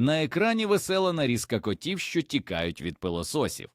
На екрані весела нарізка котів, що тікають від пилососів.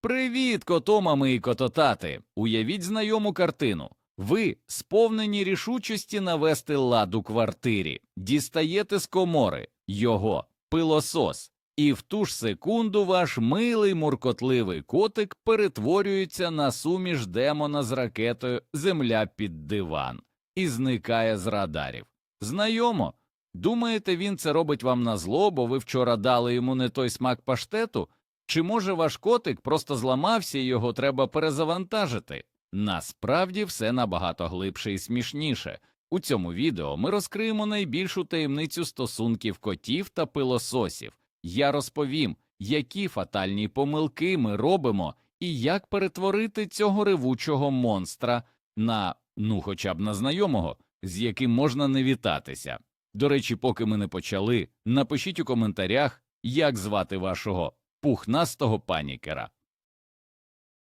Привіт, котомами і кототати! Уявіть знайому картину. Ви, сповнені рішучості навести лад у квартирі, дістаєте з комори його пилосос, і в ту ж секунду ваш милий муркотливий котик перетворюється на суміш демона з ракетою Земля під диван і зникає з радарів. Знайомо. Думаєте, він це робить вам на зло, бо ви вчора дали йому не той смак паштету? Чи може ваш котик просто зламався і його треба перезавантажити? Насправді все набагато глибше і смішніше. У цьому відео ми розкриємо найбільшу таємницю стосунків котів та пилососів. Я розповім, які фатальні помилки ми робимо і як перетворити цього ревучого монстра на ну, хоча б на знайомого, з яким можна не вітатися. До речі, поки ми не почали, напишіть у коментарях, як звати вашого пухнастого панікера.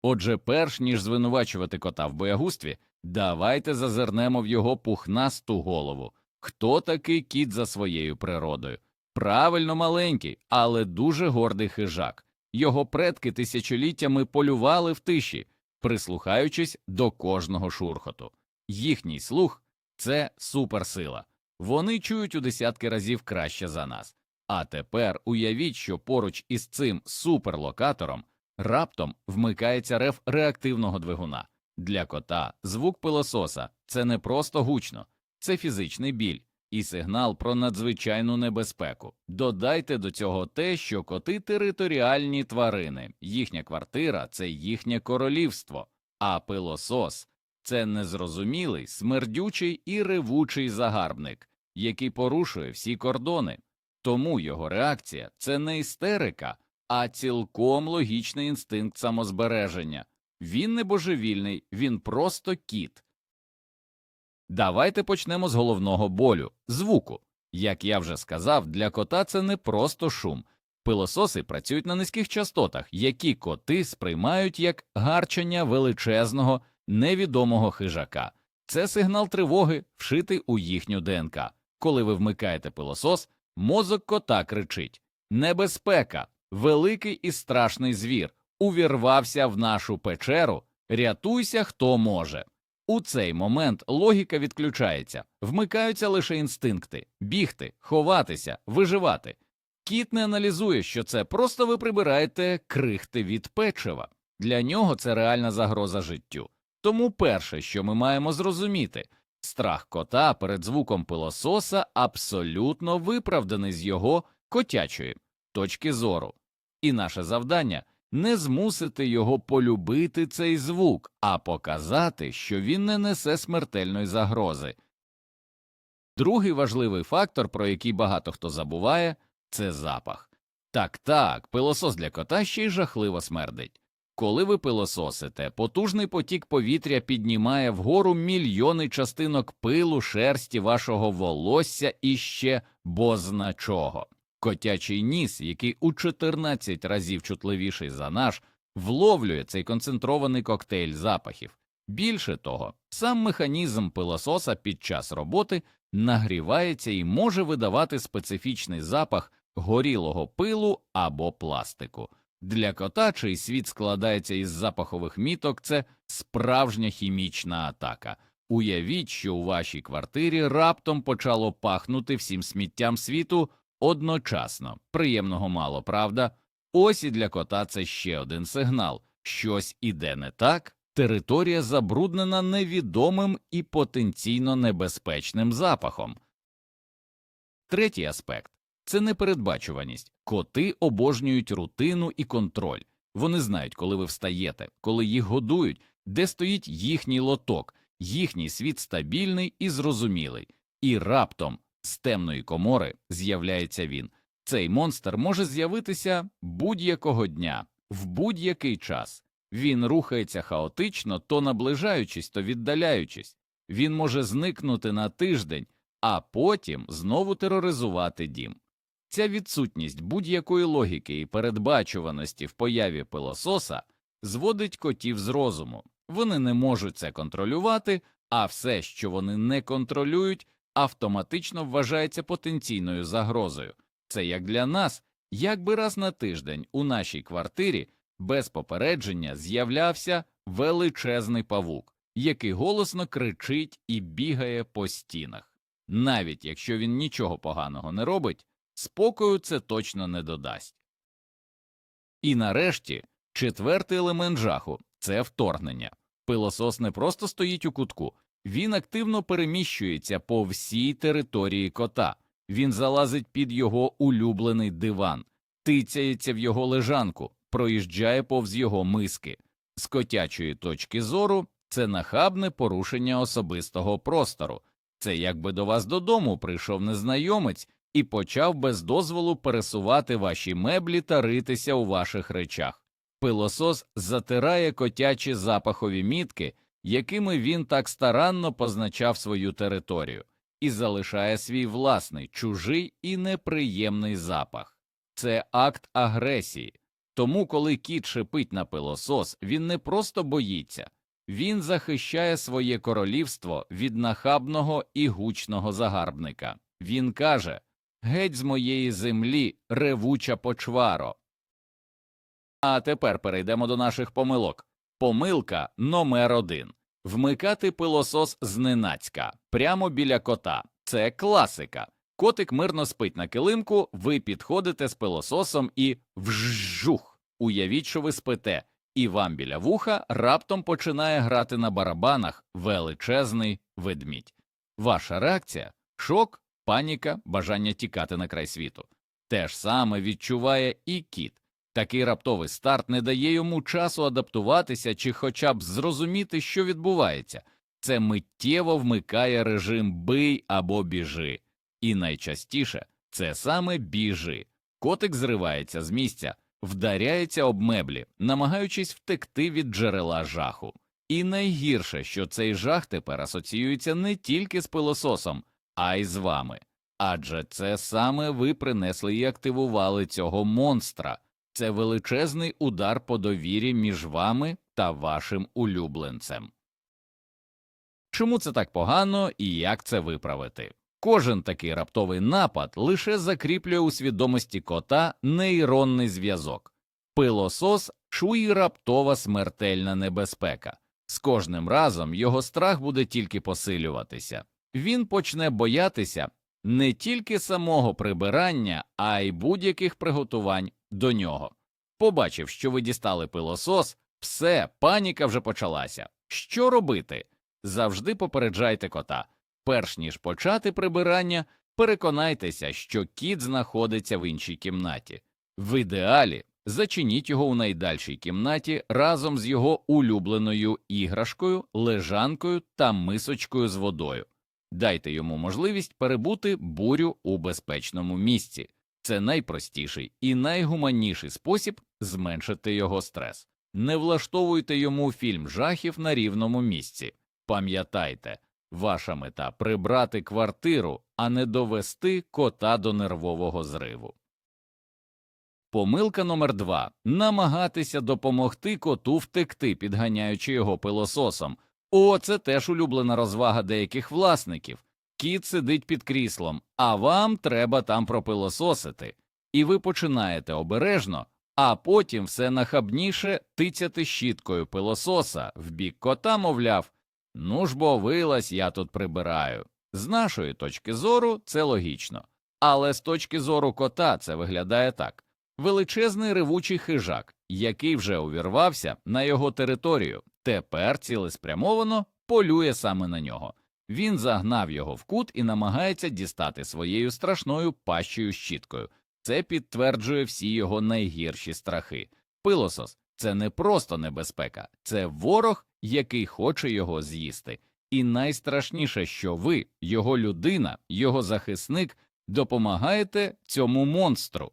Отже, перш ніж звинувачувати кота в боягустві, давайте зазирнемо в його пухнасту голову. Хто такий кіт за своєю природою? Правильно маленький, але дуже гордий хижак. Його предки тисячоліттями полювали в тиші, прислухаючись до кожного шурхоту. Їхній слух це суперсила. Вони чують у десятки разів краще за нас. А тепер уявіть, що поруч із цим суперлокатором раптом вмикається рев реактивного двигуна. Для кота звук пилососа це не просто гучно, це фізичний біль і сигнал про надзвичайну небезпеку. Додайте до цього те, що коти територіальні тварини, їхня квартира це їхнє королівство, а пилосос це незрозумілий, смердючий і ревучий загарбник, який порушує всі кордони. Тому його реакція це не істерика, а цілком логічний інстинкт самозбереження. Він не божевільний, він просто кіт. Давайте почнемо з головного болю звуку. Як я вже сказав, для кота це не просто шум. Пилососи працюють на низьких частотах, які коти сприймають як гарчання величезного, невідомого хижака. Це сигнал тривоги, вшитий у їхню ДНК. Коли ви вмикаєте пилосос, мозок кота кричить Небезпека! Великий і страшний звір увірвався в нашу печеру. Рятуйся, хто може. У цей момент логіка відключається, вмикаються лише інстинкти бігти, ховатися, виживати. Кіт не аналізує, що це просто ви прибираєте крихти від печива. Для нього це реальна загроза життю. Тому перше, що ми маємо зрозуміти, страх кота перед звуком пилососа абсолютно виправданий з його котячої точки зору. І наше завдання не змусити його полюбити цей звук, а показати, що він не несе смертельної загрози. Другий важливий фактор, про який багато хто забуває, це запах. Так так, пилосос для кота ще й жахливо смердить. Коли ви пилососите, потужний потік повітря піднімає вгору мільйони частинок пилу, шерсті вашого волосся і ще бозна чого. Котячий ніс, який у 14 разів чутливіший за наш, вловлює цей концентрований коктейль запахів. Більше того, сам механізм пилососа під час роботи нагрівається і може видавати специфічний запах горілого пилу або пластику. Для кота, чий світ складається із запахових міток, це справжня хімічна атака. Уявіть, що у вашій квартирі раптом почало пахнути всім сміттям світу одночасно. Приємного мало, правда? Ось і для кота це ще один сигнал щось іде не так, територія забруднена невідомим і потенційно небезпечним запахом. Третій аспект це непередбачуваність. Коти обожнюють рутину і контроль. Вони знають, коли ви встаєте, коли їх годують, де стоїть їхній лоток, їхній світ стабільний і зрозумілий, і раптом з темної комори з'являється він. Цей монстр може з'явитися будь-якого дня, в будь-який час. Він рухається хаотично, то наближаючись, то віддаляючись. Він може зникнути на тиждень, а потім знову тероризувати дім. Ця відсутність будь-якої логіки і передбачуваності в появі пилососа зводить котів з розуму. Вони не можуть це контролювати, а все, що вони не контролюють, автоматично вважається потенційною загрозою. Це як для нас, якби раз на тиждень у нашій квартирі без попередження з'являвся величезний павук, який голосно кричить і бігає по стінах. Навіть якщо він нічого поганого не робить, спокою це точно не додасть. І нарешті четвертий елемент жаху це вторгнення. Пилосос не просто стоїть у кутку, він активно переміщується по всій території кота. Він залазить під його улюблений диван, тицяється в його лежанку, проїжджає повз його миски. З котячої точки зору це нахабне порушення особистого простору. Це якби до вас додому прийшов незнайомець і почав без дозволу пересувати ваші меблі та ритися у ваших речах. Пилосос затирає котячі запахові мітки, якими він так старанно позначав свою територію, і залишає свій власний, чужий і неприємний запах. Це акт агресії. Тому, коли кіт шипить на пилосос, він не просто боїться, він захищає своє королівство від нахабного і гучного загарбника. Він каже Геть з моєї землі, ревуча почваро. А тепер перейдемо до наших помилок. Помилка номер один вмикати пилосос зненацька прямо біля кота. Це класика. Котик мирно спить на килимку, ви підходите з пилососом і вжух. Уявіть, що ви спите, і вам біля вуха раптом починає грати на барабанах величезний ведмідь. Ваша реакція шок, паніка, бажання тікати на край світу. Те ж саме відчуває і кіт. Такий раптовий старт не дає йому часу адаптуватися чи хоча б зрозуміти, що відбувається. Це миттєво вмикає режим бий або біжи. І найчастіше це саме біжи. Котик зривається з місця, вдаряється об меблі, намагаючись втекти від джерела жаху. І найгірше, що цей жах тепер асоціюється не тільки з пилососом, а й з вами. Адже це саме ви принесли і активували цього монстра. Це величезний удар по довірі між вами та вашим улюбленцем. Чому це так погано і як це виправити? Кожен такий раптовий напад лише закріплює у свідомості кота нейронний зв'язок. Пилосос чує раптова смертельна небезпека. З кожним разом його страх буде тільки посилюватися. Він почне боятися не тільки самого прибирання, а й будь-яких приготувань до нього. Побачив, що ви дістали пилосос, все, паніка вже почалася. Що робити? Завжди попереджайте кота. Перш ніж почати прибирання, переконайтеся, що кіт знаходиться в іншій кімнаті. В ідеалі зачиніть його у найдальшій кімнаті разом з його улюбленою іграшкою, лежанкою та мисочкою з водою. Дайте йому можливість перебути бурю у безпечному місці. Це найпростіший і найгуманніший спосіб зменшити його стрес. Не влаштовуйте йому фільм жахів на рівному місці. Пам'ятайте, ваша мета прибрати квартиру, а не довести кота до нервового зриву. Помилка номер два намагатися допомогти коту втекти, підганяючи його пилососом. О, це теж улюблена розвага деяких власників. Кіт сидить під кріслом, а вам треба там пропилососити, і ви починаєте обережно, а потім все нахабніше тицяти щіткою пилососа в бік кота, мовляв, ну ж бо вилазь, я тут прибираю. З нашої точки зору це логічно, але з точки зору кота це виглядає так величезний ревучий хижак, який вже увірвався на його територію, тепер цілеспрямовано полює саме на нього. Він загнав його в кут і намагається дістати своєю страшною пащею щіткою. Це підтверджує всі його найгірші страхи. Пилосос це не просто небезпека, це ворог, який хоче його з'їсти. І найстрашніше, що ви, його людина, його захисник, допомагаєте цьому монстру.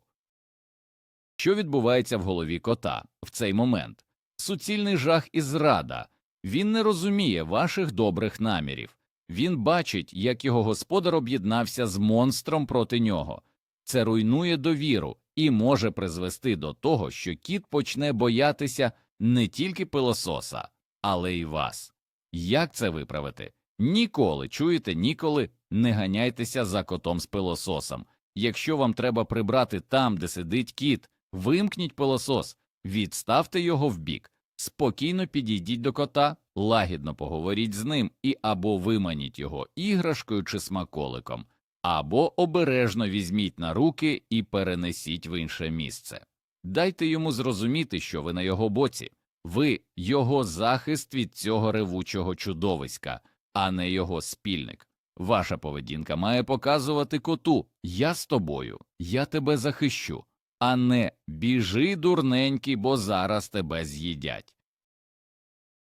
Що відбувається в голові кота в цей момент? Суцільний жах і зрада. Він не розуміє ваших добрих намірів. Він бачить, як його господар об'єднався з монстром проти нього. Це руйнує довіру і може призвести до того, що кіт почне боятися не тільки пилососа, але й вас. Як це виправити? Ніколи чуєте, ніколи не ганяйтеся за котом з пилососом. Якщо вам треба прибрати там, де сидить кіт, вимкніть пилосос, відставте його вбік, спокійно підійдіть до кота, лагідно поговоріть з ним і або виманіть його іграшкою чи смаколиком, або обережно візьміть на руки і перенесіть в інше місце. Дайте йому зрозуміти, що ви на його боці, ви його захист від цього ревучого чудовиська, а не його спільник. Ваша поведінка має показувати коту Я з тобою, я тебе захищу, а не біжи, дурненький, бо зараз тебе з'їдять.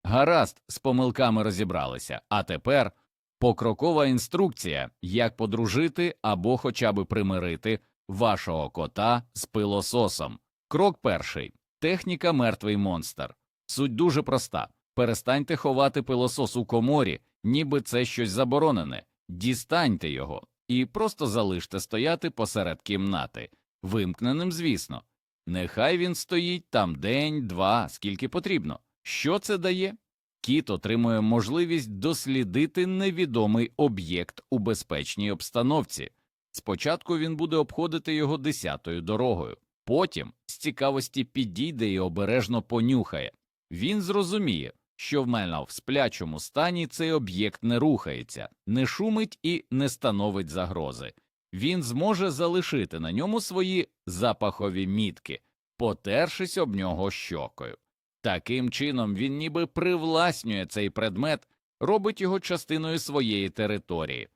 Гаразд, з помилками розібралися, а тепер покрокова інструкція, як подружити або хоча б примирити вашого кота з пилососом. Крок перший техніка мертвий монстр. Суть дуже проста. Перестаньте ховати пилосос у коморі, ніби це щось заборонене, дістаньте його і просто залиште стояти посеред кімнати, вимкненим, звісно. Нехай він стоїть там день, два, скільки потрібно. Що це дає? Кіт отримує можливість дослідити невідомий об'єкт у безпечній обстановці. Спочатку він буде обходити його десятою дорогою, потім з цікавості підійде і обережно понюхає. Він зрозуміє, що в мене в сплячому стані цей об'єкт не рухається, не шумить і не становить загрози. Він зможе залишити на ньому свої запахові мітки, потершись об нього щокою. Таким чином він ніби привласнює цей предмет, робить його частиною своєї території.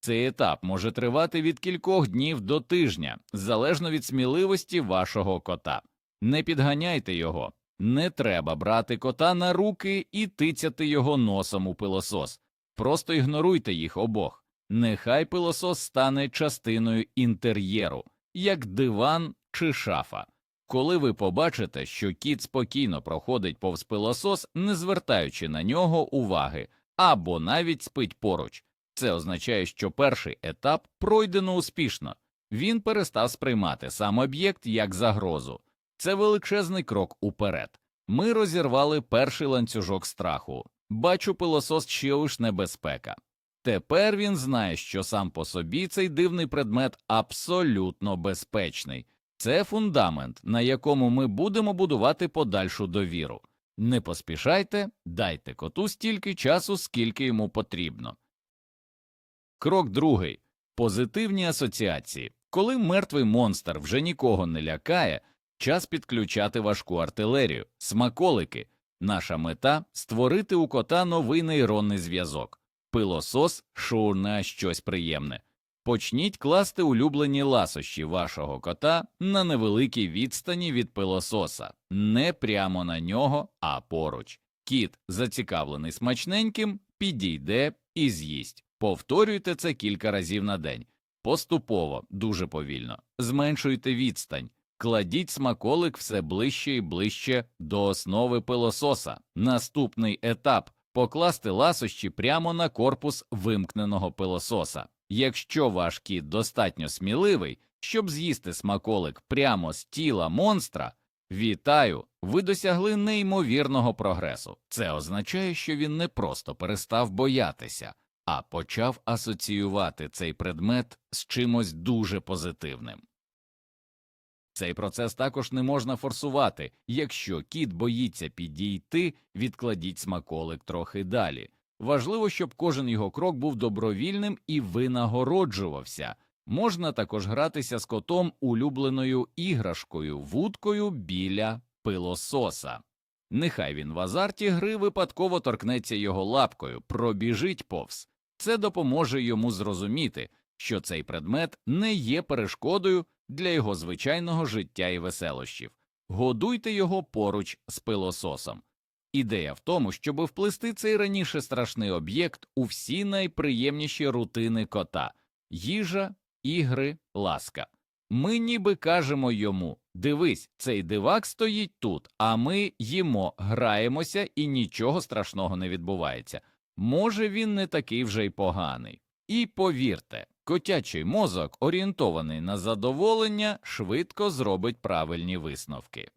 Цей етап може тривати від кількох днів до тижня, залежно від сміливості вашого кота. Не підганяйте його, не треба брати кота на руки і тицяти його носом у пилосос. Просто ігноруйте їх обох. Нехай пилосос стане частиною інтер'єру, як диван чи шафа. Коли ви побачите, що кіт спокійно проходить повз пилосос, не звертаючи на нього уваги, або навіть спить поруч, це означає, що перший етап пройдено успішно. Він перестав сприймати сам об'єкт як загрозу. Це величезний крок уперед. Ми розірвали перший ланцюжок страху. Бачу пилосос ще уж небезпека. Тепер він знає, що сам по собі цей дивний предмет абсолютно безпечний. Це фундамент, на якому ми будемо будувати подальшу довіру. Не поспішайте, дайте коту стільки часу, скільки йому потрібно. Крок другий позитивні асоціації. Коли мертвий монстр вже нікого не лякає, час підключати важку артилерію, смаколики. Наша мета створити у кота новий нейронний зв'язок, пилосос шоу щось приємне. Почніть класти улюблені ласощі вашого кота на невеликій відстані від пилососа, не прямо на нього, а поруч. Кіт, зацікавлений смачненьким, підійде і з'їсть. Повторюйте це кілька разів на день. Поступово, дуже повільно. Зменшуйте відстань, кладіть смаколик все ближче і ближче до основи пилососа. Наступний етап покласти ласощі прямо на корпус вимкненого пилососа. Якщо ваш кіт достатньо сміливий, щоб з'їсти смаколик прямо з тіла монстра, вітаю, ви досягли неймовірного прогресу. Це означає, що він не просто перестав боятися, а почав асоціювати цей предмет з чимось дуже позитивним. Цей процес також не можна форсувати. Якщо кіт боїться підійти, відкладіть смаколик трохи далі. Важливо, щоб кожен його крок був добровільним і винагороджувався. Можна також гратися з котом улюбленою іграшкою, вудкою біля пилососа. Нехай він в азарті гри випадково торкнеться його лапкою, пробіжить повз. Це допоможе йому зрозуміти, що цей предмет не є перешкодою для його звичайного життя і веселощів. Годуйте його поруч з пилососом. Ідея в тому, щоб вплести цей раніше страшний об'єкт у всі найприємніші рутини кота їжа, ігри, ласка. Ми ніби кажемо йому дивись, цей дивак стоїть тут, а ми їмо, граємося і нічого страшного не відбувається. Може, він не такий вже й поганий. І повірте, котячий мозок, орієнтований на задоволення, швидко зробить правильні висновки.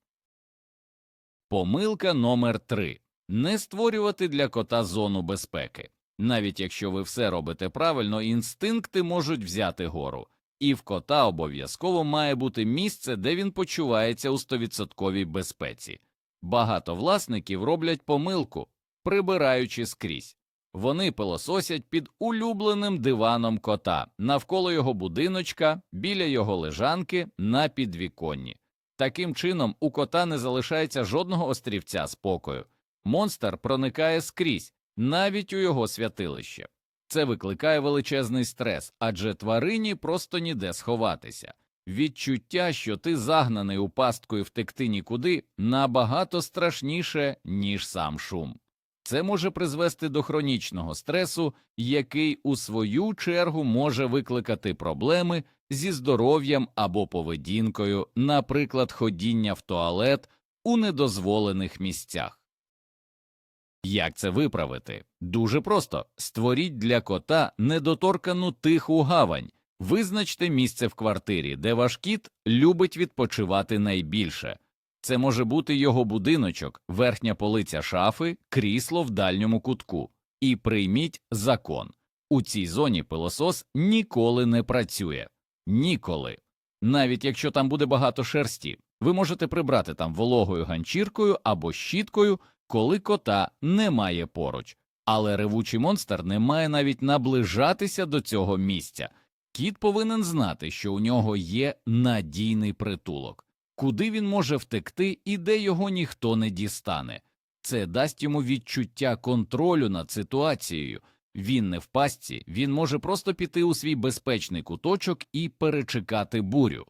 Помилка номер 3 не створювати для кота зону безпеки. Навіть якщо ви все робите правильно, інстинкти можуть взяти гору. і в кота обов'язково має бути місце, де він почувається у 100% безпеці. Багато власників роблять помилку, прибираючи скрізь. Вони пилососять під улюбленим диваном кота, навколо його будиночка, біля його лежанки, на підвіконні. Таким чином, у кота не залишається жодного острівця спокою. Монстр проникає скрізь, навіть у його святилище. Це викликає величезний стрес, адже тварині просто ніде сховатися. Відчуття, що ти загнаний у пастку і втекти нікуди, набагато страшніше, ніж сам шум. Це може призвести до хронічного стресу, який у свою чергу може викликати проблеми зі здоров'ям або поведінкою, наприклад, ходіння в туалет у недозволених місцях. Як це виправити? Дуже просто створіть для кота недоторкану тиху гавань, визначте місце в квартирі, де ваш кіт любить відпочивати найбільше. Це може бути його будиночок, верхня полиця шафи, крісло в дальньому кутку. І прийміть закон. У цій зоні пилосос ніколи не працює. Ніколи. Навіть якщо там буде багато шерсті, ви можете прибрати там вологою ганчіркою або щіткою, коли кота немає поруч. Але ревучий монстр не має навіть наближатися до цього місця. Кіт повинен знати, що у нього є надійний притулок, куди він може втекти і де його ніхто не дістане. Це дасть йому відчуття контролю над ситуацією. Він не в пастці, він може просто піти у свій безпечний куточок і перечекати бурю.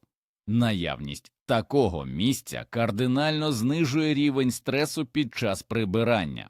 Наявність такого місця кардинально знижує рівень стресу під час прибирання.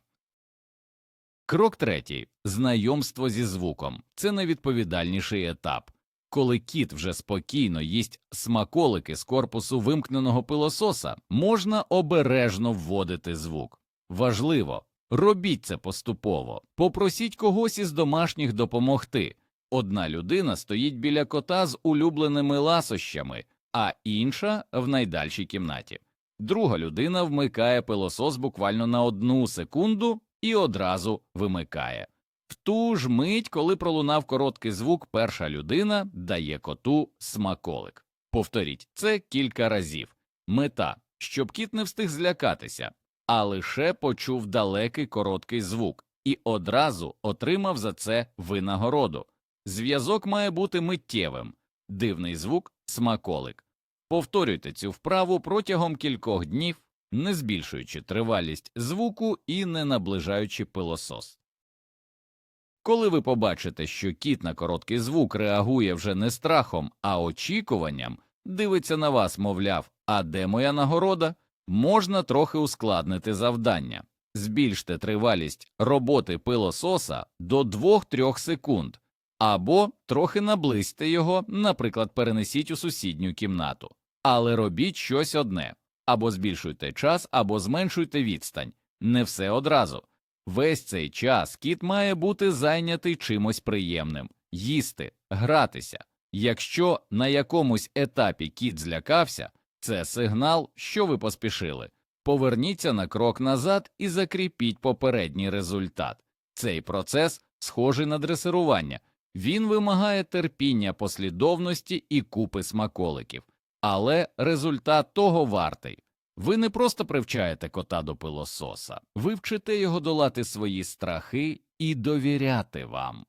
Крок третій знайомство зі звуком це найвідповідальніший етап. Коли кіт вже спокійно їсть смаколики з корпусу вимкненого пилососа, можна обережно вводити звук. Важливо, робіть це поступово, попросіть когось із домашніх допомогти. Одна людина стоїть біля кота з улюбленими ласощами, а інша в найдальшій кімнаті. Друга людина вмикає пилосос буквально на одну секунду і одразу вимикає. В ту ж мить, коли пролунав короткий звук, перша людина дає коту смаколик. Повторіть це кілька разів. Мета, щоб кіт не встиг злякатися, а лише почув далекий короткий звук і одразу отримав за це винагороду. Зв'язок має бути миттєвим, дивний звук смаколик. Повторюйте цю вправу протягом кількох днів, не збільшуючи тривалість звуку і не наближаючи пилосос. Коли ви побачите, що кіт на короткий звук реагує вже не страхом, а очікуванням, дивиться на вас, мовляв, а де моя нагорода, можна трохи ускладнити завдання. Збільште тривалість роботи пилососа до 2-3 секунд, або трохи наблизьте його, наприклад, перенесіть у сусідню кімнату. Але робіть щось одне або збільшуйте час, або зменшуйте відстань. Не все одразу. Весь цей час кіт має бути зайнятий чимось приємним, їсти, гратися. Якщо на якомусь етапі кіт злякався, це сигнал, що ви поспішили. Поверніться на крок назад і закріпіть попередній результат. Цей процес схожий на дресирування. Він вимагає терпіння, послідовності і купи смаколиків, але результат того вартий. Ви не просто привчаєте кота до пилососа, ви вчите його долати свої страхи і довіряти вам.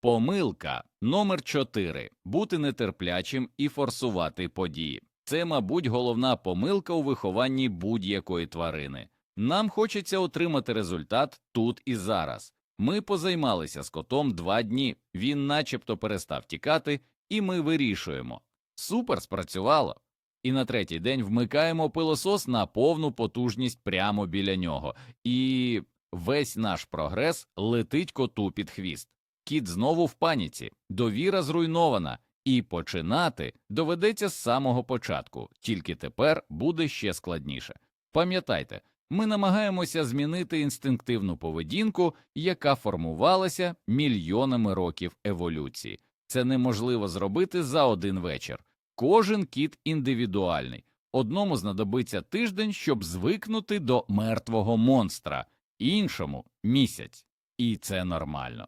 Помилка номер 4 бути нетерплячим і форсувати події. Це, мабуть, головна помилка у вихованні будь-якої тварини. Нам хочеться отримати результат тут і зараз. Ми позаймалися з котом два дні, він начебто перестав тікати, і ми вирішуємо. Супер спрацювало. І на третій день вмикаємо пилосос на повну потужність прямо біля нього, і весь наш прогрес летить коту під хвіст. Кіт знову в паніці, довіра зруйнована, і починати доведеться з самого початку, тільки тепер буде ще складніше. Пам'ятайте, ми намагаємося змінити інстинктивну поведінку, яка формувалася мільйонами років еволюції. Це неможливо зробити за один вечір. Кожен кіт індивідуальний. Одному знадобиться тиждень, щоб звикнути до мертвого монстра, іншому місяць. І це нормально.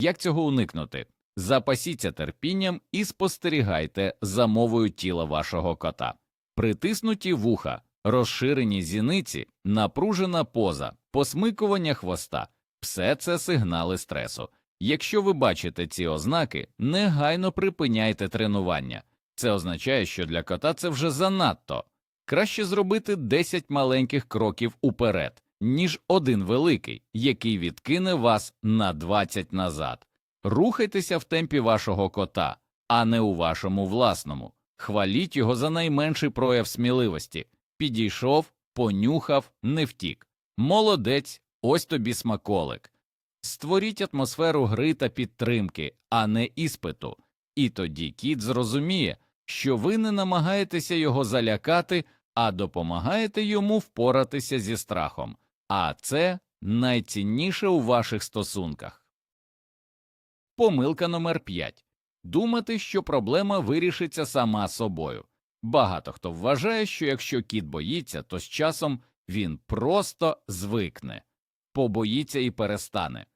Як цього уникнути? Запасіться терпінням і спостерігайте за мовою тіла вашого кота. Притиснуті вуха, розширені зіниці, напружена поза, посмикування хвоста все це сигнали стресу. Якщо ви бачите ці ознаки, негайно припиняйте тренування. Це означає, що для кота це вже занадто. Краще зробити 10 маленьких кроків уперед, ніж один великий, який відкине вас на 20 назад. Рухайтеся в темпі вашого кота, а не у вашому власному. Хваліть його за найменший прояв сміливості. Підійшов, понюхав, не втік. Молодець, ось тобі смаколик. Створіть атмосферу гри та підтримки, а не іспиту. І тоді кіт зрозуміє, що ви не намагаєтеся його залякати, а допомагаєте йому впоратися зі страхом. А це найцінніше у ваших стосунках. Помилка номер 5. Думати, що проблема вирішиться сама собою. Багато хто вважає, що якщо кіт боїться, то з часом він просто звикне, побоїться і перестане.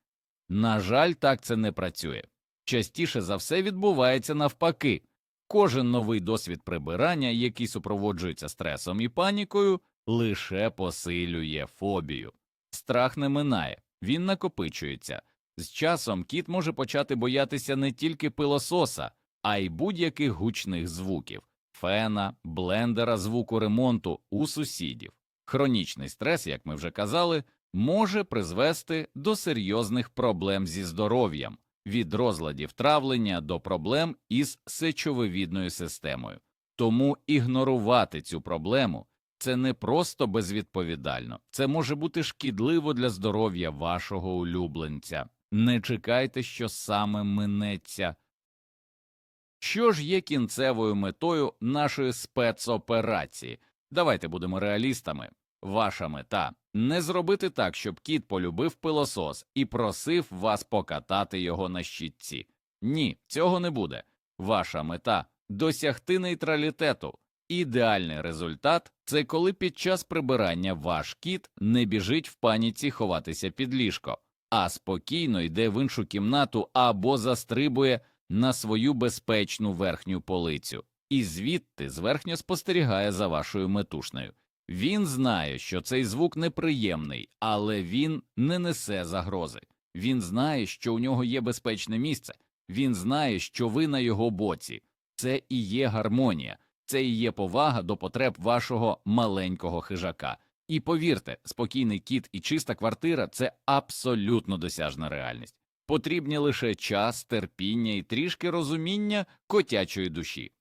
На жаль, так це не працює. Частіше за все відбувається навпаки. Кожен новий досвід прибирання, який супроводжується стресом і панікою, лише посилює фобію. Страх не минає, він накопичується. З часом кіт може почати боятися не тільки пилососа, а й будь-яких гучних звуків фена, блендера, звуку ремонту у сусідів. Хронічний стрес, як ми вже казали, може призвести до серйозних проблем зі здоров'ям, від розладів травлення до проблем із сечовивідною системою. Тому ігнорувати цю проблему це не просто безвідповідально, це може бути шкідливо для здоров'я вашого улюбленця. Не чекайте, що саме минеться. Що ж є кінцевою метою нашої спецоперації? Давайте будемо реалістами. Ваша мета не зробити так, щоб кіт полюбив пилосос і просив вас покатати його на щітці. Ні, цього не буде. Ваша мета досягти нейтралітету. Ідеальний результат це коли під час прибирання ваш кіт не біжить в паніці ховатися під ліжко, а спокійно йде в іншу кімнату або застрибує на свою безпечну верхню полицю, і звідти зверхньо спостерігає за вашою метушнею. Він знає, що цей звук неприємний, але він не несе загрози. Він знає, що у нього є безпечне місце, він знає, що ви на його боці. Це і є гармонія, це і є повага до потреб вашого маленького хижака. І повірте, спокійний кіт і чиста квартира це абсолютно досяжна реальність. Потрібні лише час, терпіння і трішки розуміння котячої душі.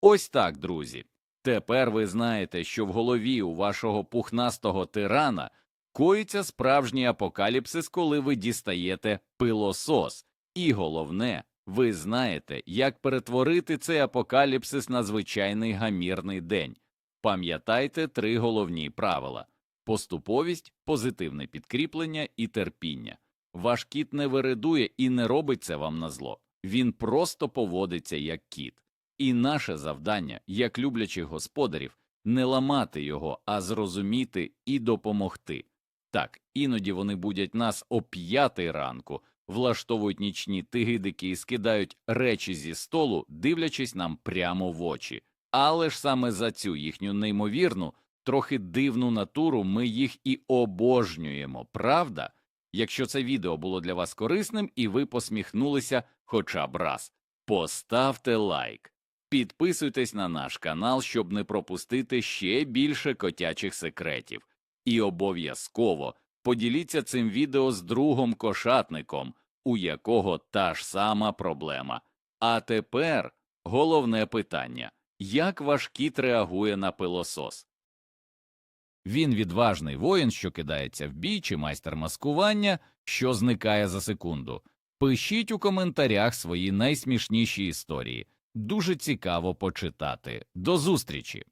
Ось так, друзі. Тепер ви знаєте, що в голові у вашого пухнастого тирана коїться справжній апокаліпсис, коли ви дістаєте пилосос, і головне, ви знаєте, як перетворити цей апокаліпсис на звичайний гамірний день. Пам'ятайте три головні правила поступовість, позитивне підкріплення і терпіння. Ваш кіт не виридує і не робить це вам на зло. Він просто поводиться як кіт. І наше завдання, як люблячих господарів, не ламати його, а зрозуміти і допомогти. Так, іноді вони будять нас о п'ятий ранку, влаштовують нічні тигидики і скидають речі зі столу, дивлячись нам прямо в очі. Але ж саме за цю їхню неймовірну, трохи дивну натуру ми їх і обожнюємо, правда? Якщо це відео було для вас корисним і ви посміхнулися хоча б раз, поставте лайк. Підписуйтесь на наш канал, щоб не пропустити ще більше котячих секретів. І обов'язково поділіться цим відео з другом кошатником, у якого та ж сама проблема. А тепер головне питання як ваш кіт реагує на пилосос? Він відважний воїн, що кидається в бій, чи майстер маскування, що зникає за секунду. Пишіть у коментарях свої найсмішніші історії. Дуже цікаво почитати. До зустрічі!